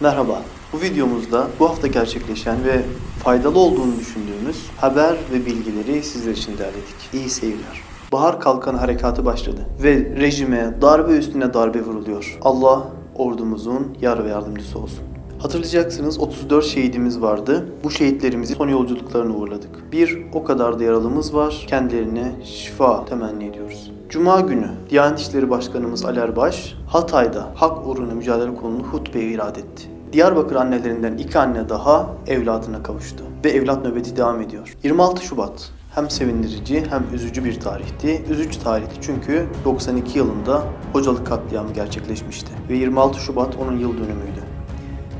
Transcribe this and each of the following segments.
Merhaba. Bu videomuzda bu hafta gerçekleşen ve faydalı olduğunu düşündüğümüz haber ve bilgileri sizler için derledik. İyi seyirler. Bahar Kalkanı harekatı başladı ve rejime darbe üstüne darbe vuruluyor. Allah ordumuzun yar ve yardımcısı olsun. Hatırlayacaksınız 34 şehidimiz vardı. Bu şehitlerimizi son yolculuklarına uğurladık. Bir o kadar da yaralımız var. Kendilerine şifa temenni ediyoruz. Cuma günü Diyanet İşleri Başkanımız Ali Erbaş, Hatay'da hak uğruna mücadele konulu hutbeyi irad etti. Diyarbakır annelerinden iki anne daha evladına kavuştu ve evlat nöbeti devam ediyor. 26 Şubat hem sevindirici hem üzücü bir tarihti. Üzücü tarihti çünkü 92 yılında Hocalık katliamı gerçekleşmişti ve 26 Şubat onun yıl dönümüydü.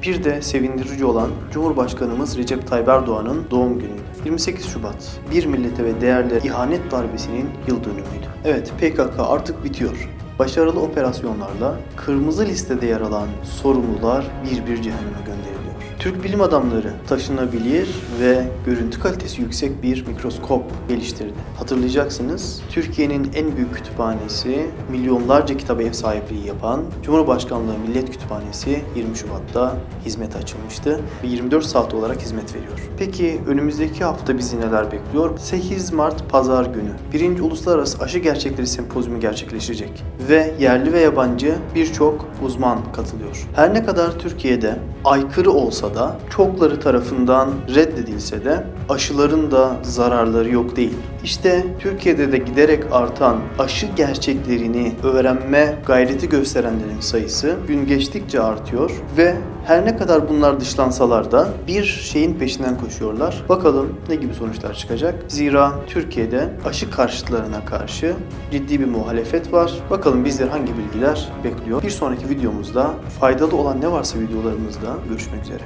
Bir de sevindirici olan Cumhurbaşkanımız Recep Tayyip Erdoğan'ın doğum günüydü. 28 Şubat, bir millete ve değerlere ihanet darbesinin yıl dönümüydü. Evet, PKK artık bitiyor. Başarılı operasyonlarla kırmızı listede yer alan sorumlular bir bir cehenneme gönderiliyor. Türk bilim adamları taşınabilir ve görüntü kalitesi yüksek bir mikroskop geliştirdi. Hatırlayacaksınız, Türkiye'nin en büyük kütüphanesi, milyonlarca kitaba ev sahipliği yapan Cumhurbaşkanlığı Millet Kütüphanesi 20 Şubat'ta hizmete açılmıştı ve 24 saat olarak hizmet veriyor. Peki önümüzdeki hafta bizi neler bekliyor? 8 Mart Pazar günü 1. Uluslararası Aşı Gerçekleri Sempozyumu gerçekleşecek ve yerli ve yabancı birçok uzman katılıyor. Her ne kadar Türkiye'de aykırı olsa da çokları tarafından reddedilse de aşıların da zararları yok değil. İşte Türkiye'de de giderek artan aşı gerçeklerini öğrenme gayreti gösterenlerin sayısı gün geçtikçe artıyor ve her ne kadar bunlar dışlansalar da bir şeyin peşinden koşuyorlar. Bakalım ne gibi sonuçlar çıkacak? Zira Türkiye'de aşı karşıtlarına karşı ciddi bir muhalefet var. Bakalım bizler hangi bilgiler bekliyor? Bir sonraki videomuzda faydalı olan ne varsa videolarımızda görüşmek üzere.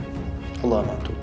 Allah'a emanet olun.